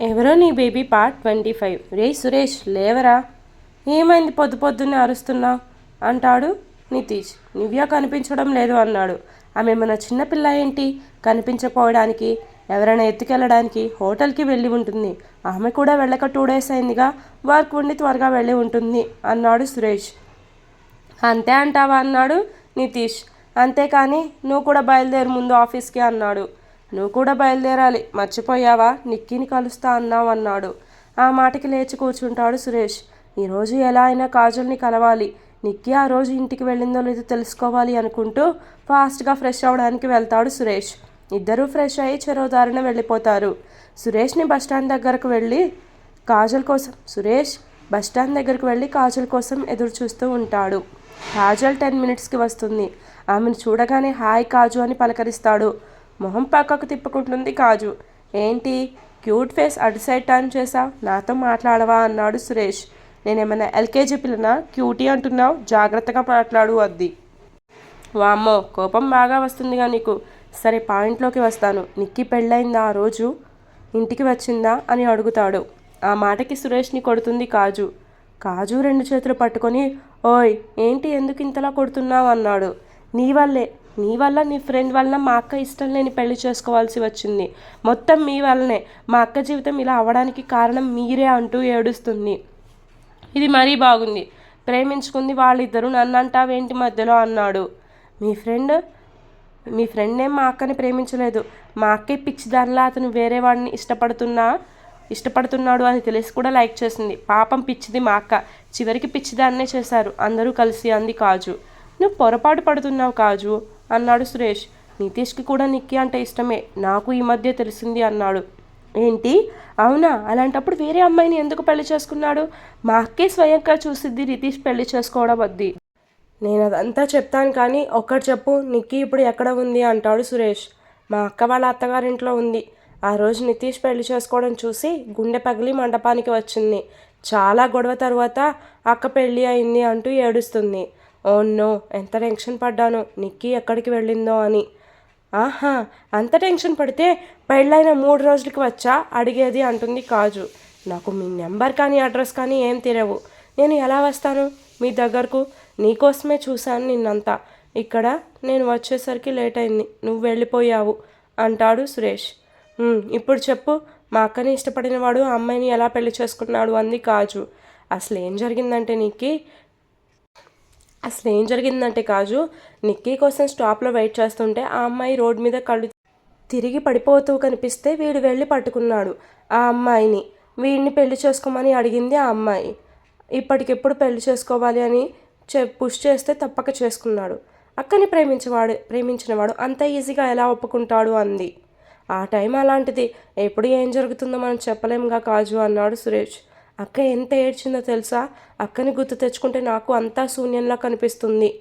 ఎవరో నీ baby part twenty five. రే సురేష్ లేవరా? ఏమైంది పొద్దు పొద్దున్నే అరుస్తున్నావు? అంటాడు నితీష్. నివ్య కనిపించడం లేదు అన్నాడు. ఆమె మన చిన్నపిల్ల ఏంటి? కనిపించకపోవడానికి ఎవరైనా ఎత్తుకెళ్ళడానికి హోటల్కి వెళ్ళి ఉంటుంది. ఆమె కూడా వెళ్ళక టూ డేస్ అయిందిగా. వర్క్ ఉండి త్వరగా వెళ్ళి ఉంటుంది అన్నాడు సురేష్. అంతే అంటావా? అన్నాడు నితీష్. అంతేకాని నువ్వు కూడా బయలుదేరు ముందు ఆఫీస్కి అన్నాడు. నువ్వు కూడా బయలుదేరాలి. మర్చిపోయావా? నిక్కీని కలుస్తా అన్నావు అన్నాడు ఆ మాటకి లేచి కూర్చుంటాడు సురేష్. ఈరోజు ఎలా అయినా కాజల్ని కలవాలి. నిక్కీ ఆ రోజు ఇంటికి వెళ్ళిందో లేదో తెలుసుకోవాలి అనుకుంటూ ఫాస్ట్గా ఫ్రెష్ అవ్వడానికి వెళ్తాడు సురేష్. ఇద్దరూ ఫ్రెష్ అయ్యి చెరోదారిన వెళ్ళిపోతారు. సురేష్ని బస్టాండ్ దగ్గరకు వెళ్ళి కాజల్ కోసం సురేష్ బస్టాండ్ దగ్గరకు వెళ్ళి కాజల్ కోసం ఎదురు చూస్తూ ఉంటాడు. కాజల్ టెన్ మినిట్స్కి వస్తుంది. ఆమెను చూడగానే హాయ్ కాజు అని పలకరిస్తాడు. మొహం పక్కకు తిప్పుకుంటుంది కాజు. ఏంటి? క్యూట్ ఫేస్ అటు సైడ్ టర్న్ చేసావు నాతో మాట్లాడవా? అన్నాడు సురేష్. నేనేమైనా ఎల్కేజీ పిల్లన? క్యూటీ అంటున్నావు? జాగ్రత్తగా మాట్లాడు అద్ది. వామ్మో! కోపం బాగా వస్తుందిగా నీకు. సరే పాయింట్లోకి వస్తాను. నిక్కి పెళ్ళైందా ఆ రోజు? ఇంటికి వచ్చిందా? అని అడుగుతాడు. ఆ మాటకి సురేష్ని కొడుతుంది కాజు. కాజు రెండు చేతులు పట్టుకొని ఓయ్! ఏంటి ఎందుకు ఇంతలా కొడుతున్నావు? అన్నాడు. నీ వల్లే. నీ వల్ల నీ ఫ్రెండ్ వల్ల మా అక్క ఇష్టం లేని పెళ్ళి చేసుకోవాల్సి వచ్చింది. మొత్తం మీ వల్లనే. మా అక్క జీవితం ఇలా అవడానికి కారణం మీరే అంటూ ఏడుస్తుంది. ఇది మరీ బాగుంది. ప్రేమించుకుంది వాళ్ళిద్దరూ నన్ను అంటావేంటి మధ్యలో అన్నాడు. మీ ఫ్రెండ్ మీ ఫ్రెండ్ ఏం మా అక్కని ప్రేమించలేదు. మా అక్కే పిచ్చిదానిలా అతను వేరే వాడిని ఇష్టపడుతున్నా ఇష్టపడుతున్నాడు అని తెలిసి కూడా లైక్ చేసింది. పాపం పిచ్చిది మా అక్క. చివరికి పిచ్చిదాన్నే చేశారు. అందరూ కలిసి అంది కాజు. నువ్వు పొరపాటు పడుతున్నావు కాజు. అన్నాడు సురేష్. నితీష్కి కూడా నిక్కి అంటే ఇష్టమే. నాకు ఈ మధ్య తెలిసింది అన్నాడు. ఏంటి? అవునా? అలాంటప్పుడు వేరే అమ్మాయిని ఎందుకు పెళ్ళి చేసుకున్నాడు? మా అక్కే స్వయంగా చూసిద్ది నితీష్ పెళ్ళి చేసుకోవడం వద్ది. నేను అదంతా చెప్తాను కానీ ఒక్కటి చెప్పు నిక్కి ఇప్పుడు ఎక్కడ ఉంది అంటాడు సురేష్. మా అక్క వాళ్ళ అత్తగారింట్లో ఉంది. ఆ రోజు నితీష్ పెళ్ళి చేసుకోవడం చూసి గుండె పగిలి మండపానికి వచ్చింది. చాలా గొడవ తర్వాత అక్క పెళ్ళి అయింది అంటూ ఏడుస్తుంది. ఓ నో ఎంత టెన్షన్ పడ్డాను నిక్కీ ఎక్కడికి వెళ్ళిందో అని. ఆహా అంత టెన్షన్ పడితే పెళ్ళైన మూడు రోజులకి వచ్చా? అడిగేది అంటుంది కాజు. నాకు మీ నెంబర్ కానీ అడ్రస్ కానీ ఏం తెలియవు నేను ఎలా వస్తాను? మీ దగ్గరకు. నీకోసమే చూశాను నిన్నంతా. ఇక్కడ నేను వచ్చేసరికి లేట్ అయింది నువ్వు వెళ్ళిపోయావు అంటాడు సురేష్. ఇప్పుడు చెప్పు. మా అక్కని ఇష్టపడిన వాడు అమ్మాయిని ఎలా పెళ్ళి చేసుకున్నాడు? అంది కాజు. అసలు ఏం జరిగిందంటే నీకు అసలు ఏం జరిగిందంటే కాజు నిక్కీ కోసం స్టాప్లో వెయిట్ చేస్తుంటే ఆ అమ్మాయి రోడ్ మీద కళ్ళు తిరిగి పడిపోతూ కనిపిస్తే వీడు వెళ్ళి పట్టుకున్నాడు ఆ అమ్మాయిని. వీడిని పెళ్ళి చేసుకోమని అడిగింది ఆ అమ్మాయి. ఇప్పటికెప్పుడు పెళ్ళి చేసుకోవాలి అని చె పుష్ చేస్తే తప్పక చేసుకున్నాడు. అక్కని ప్రేమించేవాడు ప్రేమించినవాడు అంత ఈజీగా ఎలా ఒప్పుకుంటాడు అంది. ఆ టైం అలాంటిది. ఎప్పుడు ఏం జరుగుతుందో మనం చెప్పలేముగా కాజు అన్నాడు సురేష్. అక్క ఎంత ఏడ్చిందో తెలుసా? అక్కని గుర్తు తెచ్చుకుంటే నాకు అంతా శూన్యంలా కనిపిస్తుంది.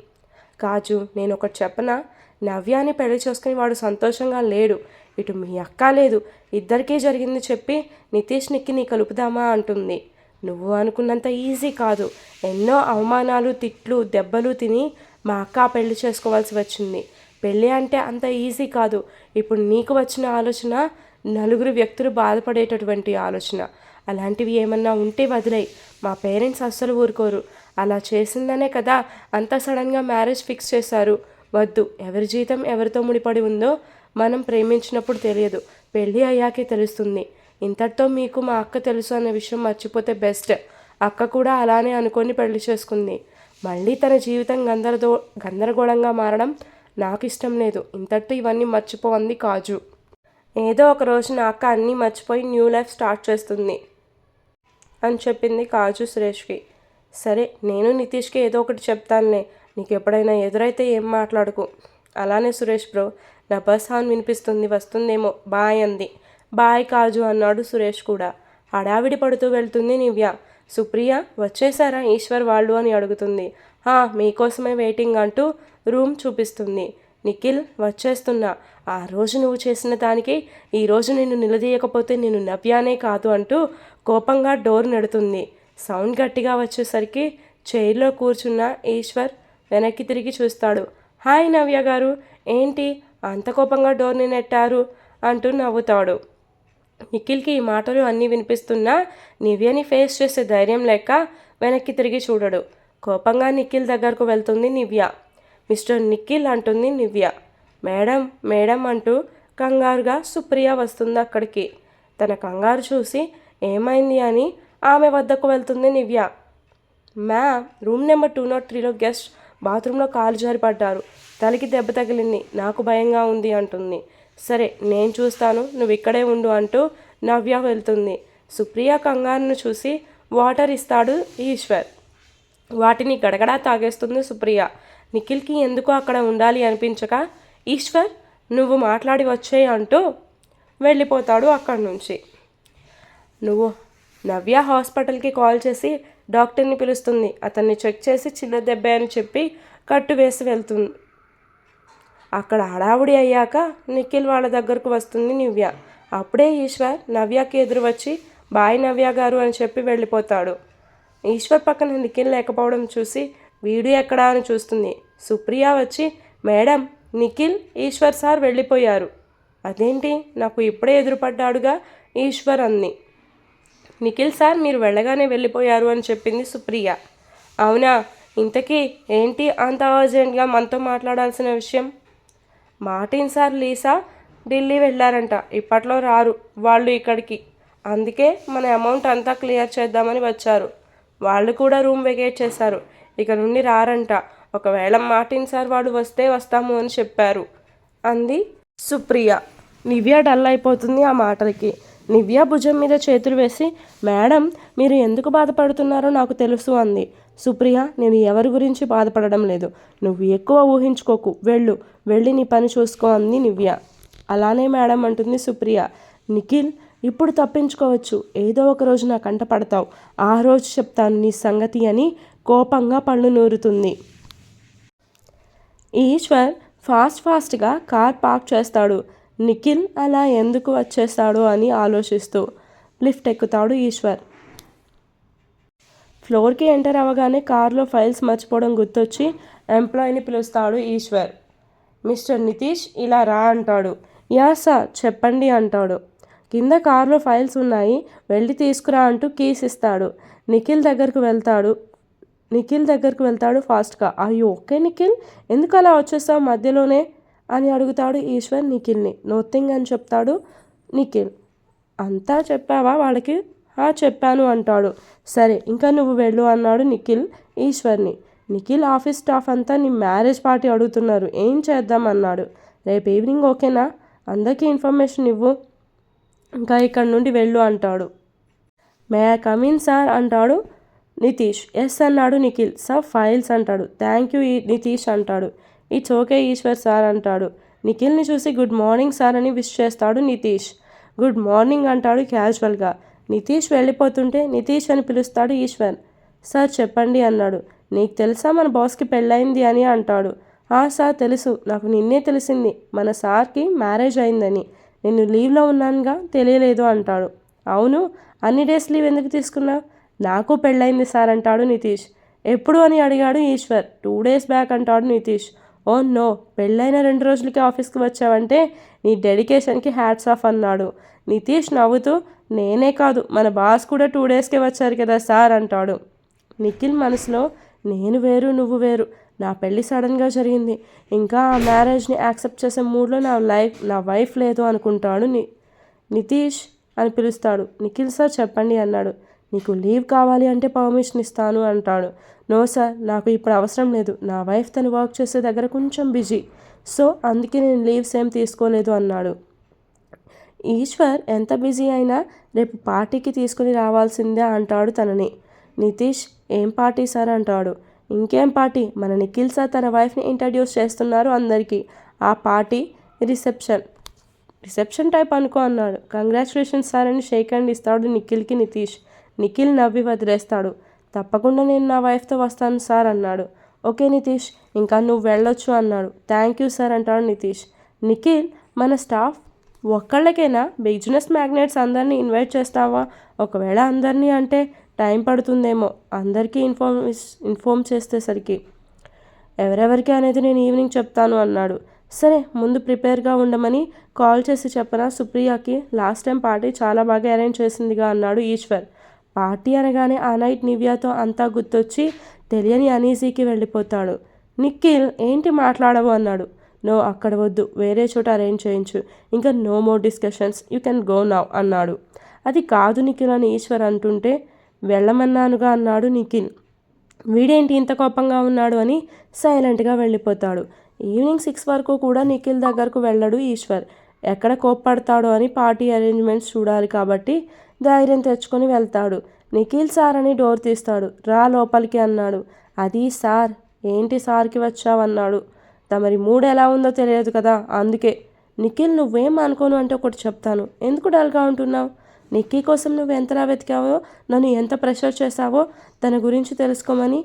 కాజు నేను ఒకటి చెప్పనా? నవ్యాన్ని పెళ్ళి చేసుకుని వాడు సంతోషంగా లేడు. ఇటు మీ అక్క లేదు. ఇద్దరికీ జరిగింది చెప్పి నితీష్ నిక్కి నీ కలుపుదామా అంటుంది. నువ్వు అనుకున్నంత ఈజీ కాదు. ఎన్నో అవమానాలు తిట్లు దెబ్బలు తిని మా అక్క పెళ్ళి చేసుకోవాల్సి వచ్చింది. పెళ్ళి అంటే అంత ఈజీ కాదు. ఇప్పుడు నీకు వచ్చిన ఆలోచన నలుగురు వ్యక్తులు బాధపడేటటువంటి ఆలోచన. అలాంటివి ఏమన్నా ఉంటే వదిలేయి. మా పేరెంట్స్ అస్సలు ఊరుకోరు. అలా చేసిందనే కదా అంత సడన్గా మ్యారేజ్ ఫిక్స్ చేశారు. వద్దు ఎవరి జీతం ఎవరితో ముడిపడి ఉందో మనం ప్రేమించినప్పుడు తెలియదు. పెళ్ళి అయ్యాకే తెలుస్తుంది. ఇంతటితో మీకు మా అక్క తెలుసు అనే విషయం మర్చిపోతే బెస్ట్. అక్క కూడా అలానే అనుకొని పెళ్ళి చేసుకుంది. మళ్ళీ తన జీవితం గందరదో గందరగోళంగా మారడం నాకు ఇష్టం లేదు. ఇంతటితో ఇవన్నీ మర్చిపోవంది కాజు. ఏదో ఒక రోజు నా అక్క అన్నీ మర్చిపోయి న్యూ లైఫ్ స్టార్ట్ చేస్తుంది. అని చెప్పింది కాజు సురేష్కి సరే నేను నితీష్కి ఏదో ఒకటి చెప్తానులే. నీకు ఎప్పుడైనా ఎదురైతే ఏం మాట్లాడుకు? అలానే సురేష్ బ్రో నా బస్ హాన్ వినిపిస్తుంది వస్తుందేమో బాయ్ అంది. బాయ్ కాజు అన్నాడు సురేష్ కూడా. హడావిడి పడుతూ వెళ్తుంది నివ్య సుప్రియ వచ్చేసారా? ఈశ్వర్ వాళ్ళు అని అడుగుతుంది. హా మీకోసమే వెయిటింగ్ అంటూ రూమ్ చూపిస్తుంది. నిఖిల్ వచ్చేస్తున్నా. ఆ రోజు నువ్వు చేసిన దానికి ఈరోజు నిన్ను నిలదీయకపోతే నేను నవ్యానే కాదు అంటూ కోపంగా డోర్ నెడుతుంది. సౌండ్ గట్టిగా వచ్చేసరికి చైర్లో కూర్చున్న ఈశ్వర్ వెనక్కి తిరిగి చూస్తాడు. హాయ్ నవ్య గారు ఏంటి? అంత కోపంగా డోర్ని నెట్టారు అంటూ నవ్వుతాడు. నిఖిల్కి ఈ మాటలు అన్నీ వినిపిస్తున్నా నివ్యని ఫేస్ చేసే ధైర్యం లేక వెనక్కి తిరిగి చూడడు. కోపంగా నిఖిల్ దగ్గరకు వెళ్తుంది నివ్య. మిస్టర్ నిఖిల్ అంటుంది నివ్య. మేడం మేడం అంటూ కంగారుగా సుప్రియ వస్తుంది అక్కడికి. తన కంగారు చూసి ఏమైంది అని ఆమె వద్దకు వెళ్తుంది Nivya. Ma'am room number two not త్రీలో గెస్ట్ బాత్రూంలో కాలు జారిపడ్డారు. తలకి దెబ్బ తగిలింది. నాకు భయంగా ఉంది అంటుంది. సరే నేను చూస్తాను. నువ్వు ఇక్కడే ఉండు అంటూ నవ్య వెళ్తుంది. సుప్రియ కంగారును చూసి వాటర్ ఇస్తాడు ఈశ్వర్. వాటిని గడగడా తాగేస్తుంది సుప్రియ. నిఖిల్కి ఎందుకు అక్కడ ఉండాలి అనిపించక ఈశ్వర్ నువ్వు మాట్లాడి వచ్చేయి అంటూ వెళ్ళిపోతాడు అక్కడి నుంచి. నువ్వు నవ్య హాస్పిటల్కి కాల్ చేసి డాక్టర్ని పిలుస్తుంది. అతన్ని చెక్ చేసి చిన్న దెబ్బ అని చెప్పి కట్టు వేసి వెళ్తుంది. అక్కడ హడావుడి అయ్యాక నిఖిల్ వాళ్ళ దగ్గరకు వస్తుంది నివ్య. అప్పుడే ఈశ్వర్ నవ్యకి ఎదురు వచ్చి బాయ్ నవ్య గారు అని చెప్పి వెళ్ళిపోతాడు. ఈశ్వర్ పక్కన నిఖిల్ లేకపోవడం చూసి వీడు ఎక్కడా? అని చూస్తుంది. సుప్రియ వచ్చి మేడం నిఖిల్ ఈశ్వర్ సార్ వెళ్ళిపోయారు. అదేంటి? నాకు ఇప్పుడే ఎదురుపడ్డాడుగా? ఈశ్వర్ అంది. నిఖిల్ సార్ మీరు వెళ్ళగానే వెళ్ళిపోయారు అని చెప్పింది సుప్రియ. అవునా? ఇంతకీ ఏంటి అంత అర్జెంట్గా మనతో మాట్లాడాల్సిన విషయం? మార్టిన్ సార్ లీసా ఢిల్లీ వెళ్ళారంట. ఇప్పట్లో రారు వాళ్ళు ఇక్కడికి. అందుకే మన అమౌంట్ అంతా క్లియర్ చేద్దామని వచ్చారు. వాళ్ళు కూడా రూమ్ వెకేట్ చేశారు. ఇక నుండి రారంట. ఒకవేళ మార్టిన్ సార్ వాడు వస్తే వస్తాము అని చెప్పారు. అంది సుప్రియ. నివ్య డల్ అయిపోతుంది ఆ మాటలకి. నివ్య భుజం మీద చేతులు వేసి మేడం మీరు ఎందుకు బాధపడుతున్నారో నాకు తెలుసు అంది. సుప్రియ నేను ఎవరి గురించి బాధపడడం లేదు. నువ్వు ఎక్కువ ఊహించుకోకు. వెళ్ళు. వెళ్ళి నీ పని చూసుకో అంది నివ్య అలానే మేడం అంటుంది సుప్రియ. నిఖిల్ ఇప్పుడు తప్పించుకోవచ్చు. ఏదో ఒక రోజు నా కంట పడతావు. ఆ రోజు చెప్తాను నీ సంగతి అని కోపంగా పళ్ళు నూరుతుంది. ఈశ్వర్ ఫాస్ట్ ఫాస్ట్గా కార్ పార్క్ చేస్తాడు. నిఖిల్ అలా ఎందుకు వచ్చేస్తాడు అని ఆలోచిస్తూ లిఫ్ట్ ఎక్కుతాడు ఈశ్వర్. ఫ్లోర్కి ఎంటర్ అవ్వగానే కార్లో ఫైల్స్ మర్చిపోవడం గుర్తొచ్చి ఎంప్లాయీని పిలుస్తాడు ఈశ్వర్. మిస్టర్ నితీష్ ఇలా రా అంటాడు. యా సార్ చెప్పండి అంటాడు. కింద కారులో ఫైల్స్ ఉన్నాయి వెళ్ళి తీసుకురా అంటూ కీస్ ఇస్తాడు. నిఖిల్ దగ్గరకు వెళ్తాడు. నిఖిల్ దగ్గరకు వెళ్తాడు ఫాస్ట్గా. అయ్యో ఓకే నిఖిల్ ఎందుకు అలా వచ్చేస్తావు మధ్యలోనే? అని అడుగుతాడు ఈశ్వర్ నిఖిల్ని. నోథింగ్ అని చెప్తాడు నిఖిల్. అంతా చెప్పావా వాళ్ళకి? చెప్పాను అంటాడు. సరే ఇంకా నువ్వు వెళ్ళు అన్నాడు నిఖిల్ ఈశ్వర్ని. నిఖిల్ ఆఫీస్ స్టాఫ్ అంతా నీ మ్యారేజ్ పార్టీ అడుగుతున్నారు. ఏం చేద్దాం అన్నాడు. రేపు ఈవినింగ్ ఓకేనా? అందరికీ ఇన్ఫర్మేషన్ ఇవ్వు. ఇంకా ఇక్కడ నుండి వెళ్ళు అంటాడు. మే ఐ కమిన్ సార్ అంటాడు నితీష్. ఎస్ అన్నాడు నిఖిల్. సార్ ఫైల్స్ అంటాడు. థ్యాంక్ యూ నితీష్ అంటాడు. ఇట్స్ ఓకే ఈశ్వర్ సార్ అంటాడు. నిఖిల్ని చూసి గుడ్ మార్నింగ్ సార్ అని విష్ చేస్తాడు నితీష్. గుడ్ మార్నింగ్ అంటాడు క్యాజువల్గా నితీష్ వెళ్ళిపోతుంటే నితీష్ అని పిలుస్తాడు ఈశ్వర్ సార్ చెప్పండి అన్నాడు. నీకు తెలుసా మన బాస్కి పెళ్ళయింది అని అంటాడు. ఆ సార్ తెలుసు. నాకు నిన్నే తెలిసింది. మన సార్కి మ్యారేజ్ అయిందని. నేను లీవ్లో ఉన్నానుగా? తెలియలేదు అంటాడు. అవును? అన్ని డేస్ లీవ్ ఎందుకు తీసుకున్నావు? నాకు పెళ్ళయింది సార్ అంటాడు నితీష్. ఎప్పుడు అని అడిగాడు ఈశ్వర్ టూ డేస్ బ్యాక్ అంటాడు నితీష్. ఓ నో పెళ్ళైన రెండు రోజులకి ఆఫీస్కి వచ్చావంటే నీ డెడికేషన్కి హ్యాట్స్ ఆఫ్ అన్నాడు. నితీష్ నవ్వుతూ నేనే కాదు మన బాస్ కూడా టూ డేస్కే వచ్చారు కదా సార్ అంటాడు. నిఖిల్ మనసులో నేను వేరు నువ్వు వేరు. నా పెళ్ళి సడన్గా జరిగింది. ఇంకా ఆ మ్యారేజ్ని యాక్సెప్ట్ చేసే మూడ్లో నా లైఫ్ నా వైఫ్ లేదు అనుకుంటాడు ని నితీష్ అని పిలుస్తాడు. నిఖిల్ సార్ చెప్పండి అన్నాడు. నీకు లీవ్ కావాలి అంటే పర్మిషన్ ఇస్తాను అంటాడు. నో సార్ నాకు ఇప్పుడు అవసరం లేదు. నా వైఫ్ తను వర్క్ చేసే దగ్గర కొంచెం బిజీ. సో అందుకే నేను లీవ్స్ ఏం తీసుకోలేదు అన్నాడు. ఈశ్వర్ ఎంత బిజీ అయినా రేపు పార్టీకి తీసుకుని రావాల్సిందే అంటాడు తనని. నితీష్ ఏం పార్టీ సార్ అంటాడు. ఇంకేం పార్టీ? మన నిఖిల్ సార్ తన వైఫ్ని ఇంట్రడ్యూస్ చేస్తున్నారు అందరికీ. ఆ పార్టీ రిసెప్షన్. రిసెప్షన్ టైప్ అనుకో అన్నాడు. కంగ్రాచులేషన్స్ సార్ అని షేక్ హ్యాండ్ ఇస్తాడు నిఖిల్కి నితీష్. నిఖిల్ నవ్వి వదిలేస్తాడు. తప్పకుండా నేను నా వైఫ్తో వస్తాను సార్ అన్నాడు. ఓకే నితీష్ ఇంకా నువ్వు వెళ్ళొచ్చు అన్నాడు. థ్యాంక్ యూ సార్ అంటాడు నితీష్. నిఖిల్ మన స్టాఫ్ ఒక్కళ్ళకైనా బిజినెస్ మ్యాగ్నెట్స్ అందరినీ ఇన్వైట్ చేస్తావా? ఒకవేళ అందరినీ అంటే టైం పడుతుందేమో. అందరికీ ఇన్ఫార్మ్ ఇన్ఫార్మ్ చేసేసరికి. ఎవరెవరికి అనేది నేను ఈవినింగ్ చెప్తాను అన్నాడు. సరే ముందు ప్రిపేర్గా ఉండమని కాల్ చేసి చెప్పనా సుప్రియకి? లాస్ట్ టైం పార్టీ చాలా బాగా అరేంజ్ చేసిందిగా అన్నాడు ఈశ్వర్. పార్టీ అనగానే ఆ నైట్ నివ్యాతో అంతా గుర్తొచ్చి తెలియని అనీజీకి వెళ్ళిపోతాడు. నిఖిల్ ఏంటి మాట్లాడవు? అన్నాడు. నో అక్కడ వద్దు. వేరే చోట అరేంజ్ చేయించు. ఇంకా no more discussions. You can go now అన్నాడు. అది కాదు నిఖిల్ అని ఈశ్వర్ అంటుంటే వెళ్ళమన్నానుగా అన్నాడు నిఖిల్. వీడేంటి ఇంత కోపంగా ఉన్నాడు? అని సైలెంట్గా వెళ్ళిపోతాడు. ఈవినింగ్ సిక్స్ వరకు కూడా నిఖిల్ దగ్గరకు వెళ్ళడు ఈశ్వర్. ఎక్కడ కోప్పడతాడో అని పార్టీ అరేంజ్మెంట్స్ చూడాలి కాబట్టి ధైర్యం తెచ్చుకొని వెళ్తాడు. నిఖిల్ సార్ అని డోర్ తీస్తాడు. రా లోపలికి అన్నాడు. అది సార్ ఏంటి సార్కి వచ్చావన్నాడు. తమరి మూడు ఎలా ఉందో తెలియదు కదా అందుకే. నిఖిల్ నువ్వేం అనుకోను అంటే ఒకటి చెప్తాను. ఎందుకు డల్గా ఉంటున్నావు? నిక్కీ కోసం నువ్వు ఎంతలా వెతికావో నన్ను ఎంత ప్రెషర్ చేశావో తన గురించి తెలుసుకోమని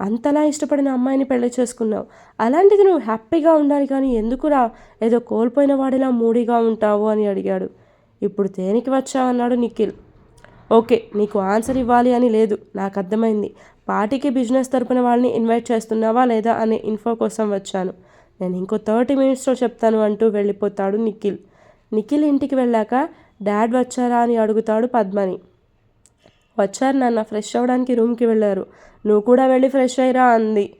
అంతలా ఇష్టపడిన అమ్మాయిని పెళ్ళి చేసుకున్నావు. అలాంటిది నువ్వు హ్యాపీగా ఉండాలి కానీ ఎందుకురా? ఏదో కోల్పోయిన వాడిలా మూడీగా ఉంటావు అని అడిగాడు. ఇప్పుడు దేనికి వచ్చావన్నాడు నిఖిల్. ఓకే నీకు ఆన్సర్ ఇవ్వాలి అని లేదు. నాకు అర్థమైంది. పార్టీకి బిజినెస్ తరపున వాళ్ళని ఇన్వైట్ చేస్తున్నావా లేదా అనే ఇన్ఫో కోసం వచ్చాను. నేను ఇంకో థర్టీ మినిట్స్లో చెప్తాను అంటూ వెళ్ళిపోతాడు నిఖిల్. నిఖిల్ ఇంటికి వెళ్ళాక డాడ్ వచ్చారా? అని అడుగుతాడు పద్మని. వచ్చారు నాన్న ఫ్రెష్ అవ్వడానికి రూమ్కి వెళ్ళారు. నువ్వు కూడా వెళ్ళి ఫ్రెష్ అయ్యిరా అంది.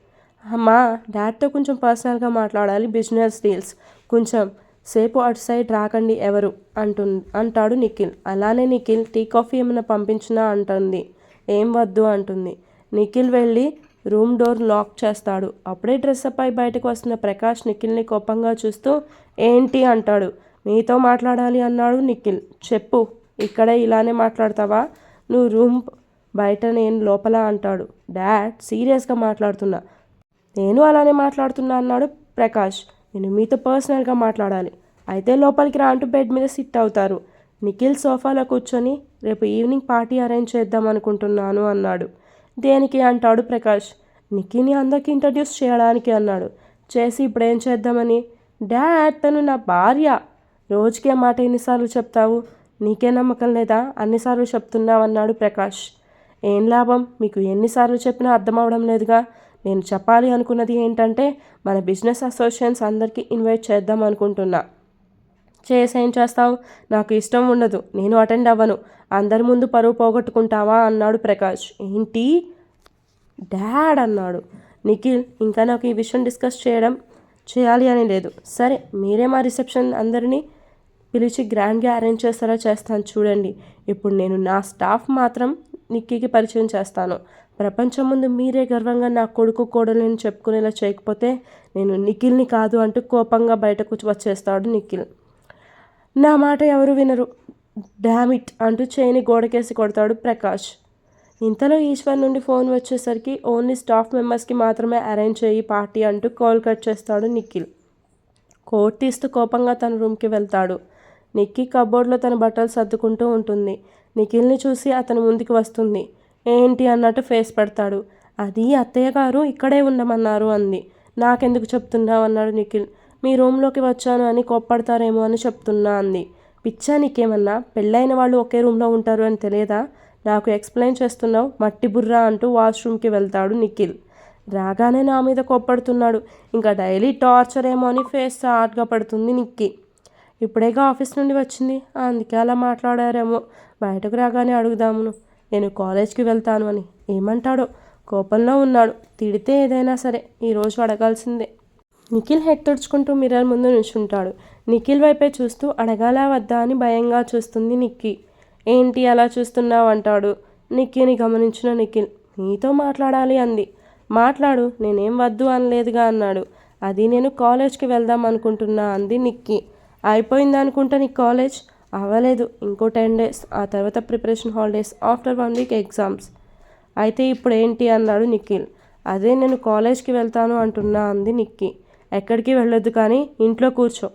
అమ్మా డాడ్తో కొంచెం పర్సనల్గా మాట్లాడాలి బిజినెస్ డీల్స్. కొంచెం సేపు అటు సైడ్ రాకండి ఎవరు? అంటు అంటాడు నిఖిల్. అలానే నిఖిల్ టీ కాఫీ ఏమైనా పంపించినా? అంటుంది. ఏం వద్దు అంటుంది. నిఖిల్ వెళ్ళి రూమ్ డోర్ లాక్ చేస్తాడు. అప్పుడే డ్రెస్ అయి బయటకు వస్తున్న ప్రకాష్ నిఖిల్ని కోపంగా చూస్తూ ఏంటి? అంటాడు. మీతో మాట్లాడాలి అన్నాడు నిఖిల్. చెప్పు. ఇక్కడే ఇలానే మాట్లాడతావా? నువ్వు రూమ్ బయట నేను లోపల అంటాడు. డాడ్ సీరియస్గా మాట్లాడుతున్నా. నేను అలానే మాట్లాడుతున్నా అన్నాడు ప్రకాష్. నేను మీతో పర్సనల్గా మాట్లాడాలి. అయితే లోపలికి రా అంటూ బెడ్ మీద సిట్ అవుతారు. నిఖిల్ సోఫాలో కూర్చొని రేపు ఈవినింగ్ పార్టీ అరేంజ్ చేద్దాం అనుకుంటున్నాను అన్నాడు. దేనికి అంటాడు ప్రకాష్. నిఖిని అందరికి ఇంట్రడ్యూస్ చేయడానికి అన్నాడు. చేసి ఇప్పుడేం చేద్దామని? డాడ్ తను నా భార్య. రోజుకే మాట ఎన్నిసార్లు చెప్తావు? నీకే నమ్మకం లేదా? అన్నిసార్లు చెప్తున్నావు అన్నాడు ప్రకాష్. ఏం లాభం? మీకు ఎన్నిసార్లు చెప్పినా అర్థం అవడం లేదుగా. నేను చెప్పాలి అనుకున్నది ఏంటంటే మన బిజినెస్ అసోసియేషన్స్ అందరికీ ఇన్వైట్ చేద్దాం అనుకుంటున్నా. చేసేం ఏం చేస్తావు? నాకు ఇష్టం ఉండదు. నేను అటెండ్ అవ్వను. అందరి ముందు పరువు పోగొట్టుకుంటావా? అన్నాడు ప్రకాష్. ఏంటి? డాడ్ అన్నాడు. నిఖిల్ ఇంకా నాకు ఈ విషయం డిస్కస్ చేయడం చేయాలి అని లేదు. సరే మీరే మా రిసెప్షన్ అందరినీ పిలిచి గ్రాండ్గా అరేంజ్ చేస్తారా చేస్తాను చూడండి. ఇప్పుడు నేను నా స్టాఫ్ మాత్రం నిక్కీకి పరిచయం చేస్తాను. ప్రపంచం ముందు మీరే గర్వంగా నా కొడుకు కోడలని చెప్పుకునేలా చేయకపోతే నేను నిఖిల్ని కాదు అంటూ కోపంగా బయటకు వచ్చేస్తాడు నిఖిల్. నా మాట ఎవరు వినరు. డామిట్ అంటూ చేయిని గోడకేసి కొడతాడు ప్రకాష్. ఇంతలో ఈశ్వర్ నుండి ఫోన్ వచ్చేసరికి ఓన్లీ స్టాఫ్ మెంబర్స్కి మాత్రమే అరేంజ్ చేయి పార్టీ అంటూ కాల్ కట్ చేస్తాడు నిఖిల్. కోట్ తీస్తూ కోపంగా తన రూమ్కి వెళ్తాడు. నిక్కి కబోర్డ్లో తన బట్టలు సర్దుకుంటూ ఉంటుంది. నిఖిల్ని చూసి అతను ముందుకు వస్తుంది. ఏంటి అన్నట్టు ఫేస్ పెడతాడు. అది అత్తయ్య గారు ఇక్కడే ఉండమన్నారు అంది. నాకెందుకు చెప్తున్నావు అన్నాడు నిఖిల్. మీ రూమ్లోకి వచ్చాను అని కోప్పడతారేమో అని చెప్తున్నా అంది. పిచ్చా నీకేమన్నా? పెళ్ళైన వాళ్ళు ఒకే రూమ్లో ఉంటారు అని తెలియదా నాకు ఎక్స్ప్లెయిన్ చేస్తున్నావు? మట్టి బుర్రా అంటూ వాష్రూమ్కి వెళ్తాడు నిఖిల్. రాగానే నా మీద కోప్పడుతున్నాడు. ఇంకా డైలీ టార్చర్ ఏమో అని ఫేస్ హార్డ్గా పడుతుంది నిక్కి. ఇప్పుడేగా ఆఫీస్ నుండి వచ్చింది? అందుకే అలా మాట్లాడారేమో. బయటకు రాగానే అడుగుదామును. నేను కాలేజ్కి వెళ్తాను అని ఏమంటాడో కోపంలో ఉన్నాడు. తిడితే ఏదైనా సరే ఈరోజు అడగాల్సిందే. నిఖిల్ హెడ్ తుడుచుకుంటూ మిర్రర్ ముందు నిల్చుంటాడు. నిఖిల్ వైపే చూస్తూ అడగాలా వద్దా అని భయంగా చూస్తుంది నిక్కి. ఏంటి అలా చూస్తున్నావు అంటాడు. నిక్కిని గమనించిన నిఖిల్. నీతో మాట్లాడాలి అంది. మాట్లాడు నేనేం వద్దు అనలేదుగా అన్నాడు. అది నేను కాలేజ్కి వెళ్దాం అనుకుంటున్నా అంది నిక్కి. అయిపోయింది అనుకుంటా నీ కాలేజ్? అవ్వలేదు. ఇంకో టెన్ డేస్ ఆ తర్వాత preparation holidays after one week exams అయితే ఇప్పుడు ఏంటి అన్నాడు నిఖిల్. అదే నేను కాలేజ్కి వెళ్తాను అంటున్నా అంది నిక్కీ. ఎక్కడికి వెళ్ళొద్దు కానీ ఇంట్లో కూర్చో.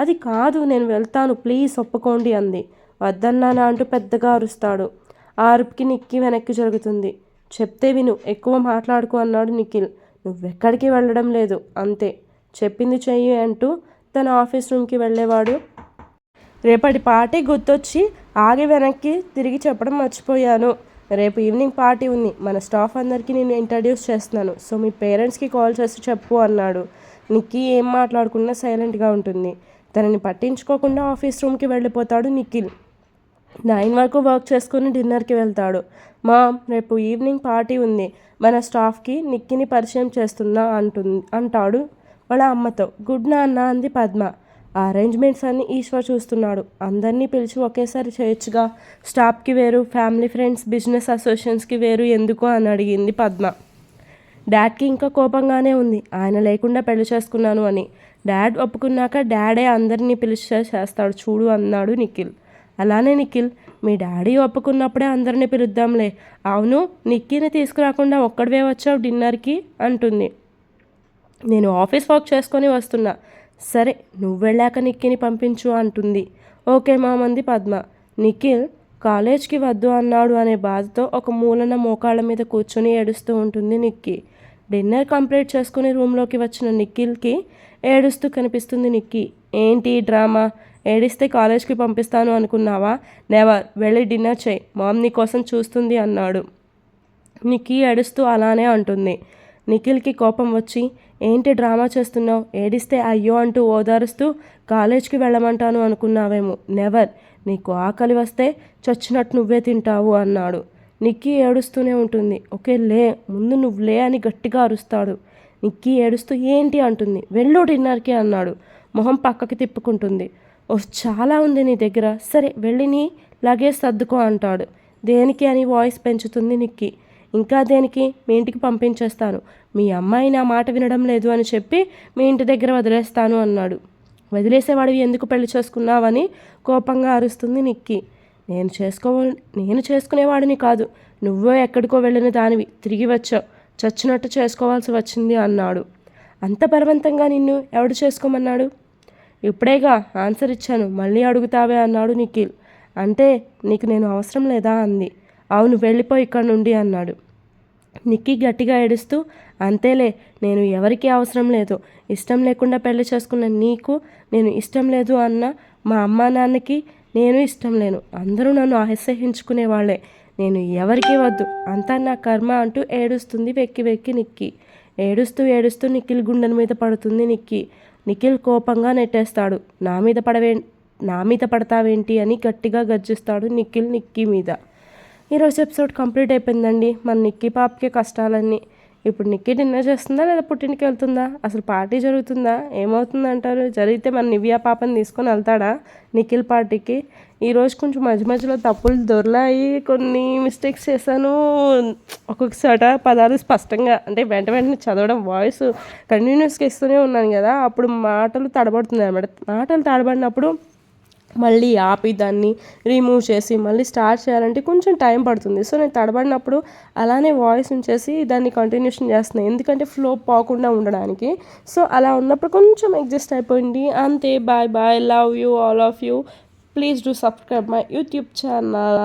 అది కాదు నేను వెళ్తాను ప్లీజ్ ఒప్పుకోండి అంది. వద్దన్నానా అంటూ పెద్దగా అరుస్తాడు. ఆ అరుపుకి నిక్కి వెనక్కి జరుగుతుంది. చెప్తే విను ఎక్కువ మాట్లాడుకు అన్నాడు నిఖిల్. నువ్వెక్కడికి వెళ్ళడం లేదు అంతే. చెప్పింది చెయ్యి అంటూ తన ఆఫీస్ రూమ్కి వెళ్ళేవాడు రేపటి పార్టీ గుర్తొచ్చి ఆగి వెనక్కి తిరిగి చెప్పడం మర్చిపోయాను. రేపు ఈవినింగ్ పార్టీ ఉంది. మన స్టాఫ్ అందరికీ నేను ఇంట్రడ్యూస్ చేస్తున్నాను. సో మీ పేరెంట్స్కి కాల్ చేసి చెప్పు అన్నాడు. నిక్కీ ఏం మాట్లాడకుండా సైలెంట్గా ఉంటుంది. తనని పట్టించుకోకుండా ఆఫీస్ రూమ్కి వెళ్ళిపోతాడు నిఖిల్. నైన్ వరకు వర్క్ చేసుకుని డిన్నర్కి వెళ్తాడు. మా రేపు ఈవినింగ్ పార్టీ ఉంది. మన స్టాఫ్కి నిక్కిని పరిచయం చేస్తున్నా అంటుంది అంటాడు వాళ్ళ అమ్మతో. గుడ్ నాన్న అంది పద్మ. ఆ అరేంజ్మెంట్స్ అన్ని ఈశ్వర్ చూస్తున్నాడు. అందరినీ పిలిచి ఒకేసారి చేయొచ్చుగా. స్టాఫ్కి వేరు ఫ్యామిలీ ఫ్రెండ్స్ బిజినెస్ అసోసియేషన్స్కి వేరు ఎందుకు అని అడిగింది పద్మ. డాడ్కి ఇంకా కోపంగానే ఉంది. ఆయన లేకుండా పెళ్ళి చేసుకున్నాను అని. డాడ్ ఒప్పుకున్నాక డాడే అందరినీ పిలిచి చేస్తాడు చూడు అన్నాడు నిఖిల్. అలానే నిఖిల్ మీ డాడీ ఒప్పుకున్నప్పుడే అందరినీ పిలుద్దాంలే. అవును నిక్కీని తీసుకురాకుండా ఒక్కడివే వచ్చావు డిన్నర్కి అంటుంది. నేను ఆఫీస్ వర్క్ చేసుకొని వస్తున్నా. సరే నువ్వు వెళ్ళాక నిక్కిని పంపించు అంటుంది. ఓకే మామంది పద్మ. నిఖిల్ కాలేజ్కి వద్దు అన్నాడు అనే బాధతో ఒక మూలన మోకాళ్ళ మీద కూర్చొని ఏడుస్తూ ఉంటుంది నిక్కి. డిన్నర్ కంప్లీట్ చేసుకుని రూమ్లోకి వచ్చిన నిఖిల్కి ఏడుస్తూ కనిపిస్తుంది నిక్కి. ఏంటి డ్రామా? ఏడిస్తే కాలేజ్కి పంపిస్తాను అనుకున్నావా? నెవర్ వెళ్ళి డిన్నర్ చేయి. మామ్ నీ కోసం చూస్తుంది అన్నాడు. నిక్కి ఏడుస్తూ అలానే అంటుంది. నిఖిల్కి కోపం వచ్చి ఏంటి డ్రామా చేస్తున్నావు? ఏడిస్తే అయ్యో అంటూ ఓదారుస్తూ కాలేజ్కి వెళ్ళమంటాను అనుకున్నావేమో. నెవర్. నీకు ఆకలి వస్తే చచ్చినట్టు నువ్వే తింటావు అన్నాడు. నిక్కీ ఏడుస్తూనే ఉంటుంది. ఓకే లే. ముందు నువ్వు లే అని గట్టిగా అరుస్తాడు. నిక్కీ ఏడుస్తూ ఏంటి అంటుంది. వెళ్ళు డిన్నర్కి అన్నాడు. మొహం పక్కకి తిప్పుకుంటుంది. ఓ చాలా ఉంది నీ దగ్గర. సరే వెళ్ళి నీ లగేజ్ సర్దుకో అంటాడు. దేనికి అని వాయిస్ పెంచుతుంది నిక్కి. ఇంకా దేనికి? మీ ఇంటికి పంపించేస్తాను. మీ అమ్మాయి నా మాట వినడం లేదు అని చెప్పి మీ ఇంటి దగ్గర వదిలేస్తాను అన్నాడు. వదిలేసేవాడివి ఎందుకు పెళ్ళి చేసుకున్నావని కోపంగా అరుస్తుంది నిక్కి. నేను చేసుకో నేను చేసుకునేవాడిని కాదు. నువ్వో ఎక్కడికో వెళ్ళిన దానివి. తిరిగి వచ్చావు. చచ్చినట్టు చేసుకోవాల్సి వచ్చింది అన్నాడు. అంత బలవంతంగా నిన్ను ఎవడు చేసుకోమన్నాడు? ఇప్పుడేగా ఆన్సర్ ఇచ్చాను. మళ్ళీ అడుగుతావే అన్నాడు నిఖిల్. అంటే నీకు నేను అవసరం లేదా? అంది. అవును వెళ్ళిపో ఇక్కడ నుండి అన్నాడు. నిక్కి గట్టిగా ఏడుస్తూ అంతేలే నేను ఎవరికీ అవసరం లేదు. ఇష్టం లేకుండా పెళ్ళి చేసుకున్న నీకు నేను ఇష్టం లేదు అన్న మా అమ్మా నాన్నకి నేను ఇష్టం లేను. అందరూ నన్ను అసహించుకునే వాళ్ళే నేను ఎవరికి వద్దు. అంతా నా కర్మ అంటూ ఏడుస్తుంది వెక్కి వెక్కి నిక్కి. ఏడుస్తూ ఏడుస్తూ నిఖిల్ గుండెల మీద పడుతుంది నిక్కి. నిఖిల్ కోపంగా నెట్టేస్తాడు. నా మీద పడవే నా మీద పడతావేంటి అని గట్టిగా గర్జిస్తాడు నిఖిల్ నిక్కి మీద. ఈరోజు ఎపిసోడ్ కంప్లీట్ అయిపోయిందండి. మన నిక్కీ పాపకి కష్టాలన్నీ. ఇప్పుడు నిక్కీ డిన్నర్ చేస్తుందా లేదా పుట్టింటికి వెళ్తుందా? అసలు పార్టీ జరుగుతుందా? ఏమవుతుందంటారు జరిగితే మన నివ్యా పాపని తీసుకొని వెళ్తాడా నిఖిల్ పార్టీకి? ఈరోజు కొంచెం మధ్య మధ్యలో తప్పులు దొరలాయి. కొన్ని మిస్టేక్స్ చేశాను. ఒక్కొక్కసాట పదాలు స్పష్టంగా అంటే వెంట వెంటనే చదవడం వాయిస్ కంటిన్యూస్గా ఇస్తూనే ఉన్నాను కదా. అప్పుడు మాటలు తడబడుతుంది అన్నమాట. మాటలు తడబడినప్పుడు మళ్ళీ ఆపి దాన్ని రిమూవ్ చేసి మళ్ళీ స్టార్ట్ చేయాలంటే కొంచెం టైం పడుతుంది. సో నేను తడబడినప్పుడు అలానే వాయిస్ ఉంచేసి దాన్ని కంటిన్యూషన్ చేస్తున్నాను ఎందుకంటే ఫ్లో పోకుండా ఉండడానికి. సో అలా ఉన్నప్పుడు కొంచెం ఎగ్జిస్ట్ అయిపోయింది. అంతే bye bye love you all of you please do subscribe my YouTube channel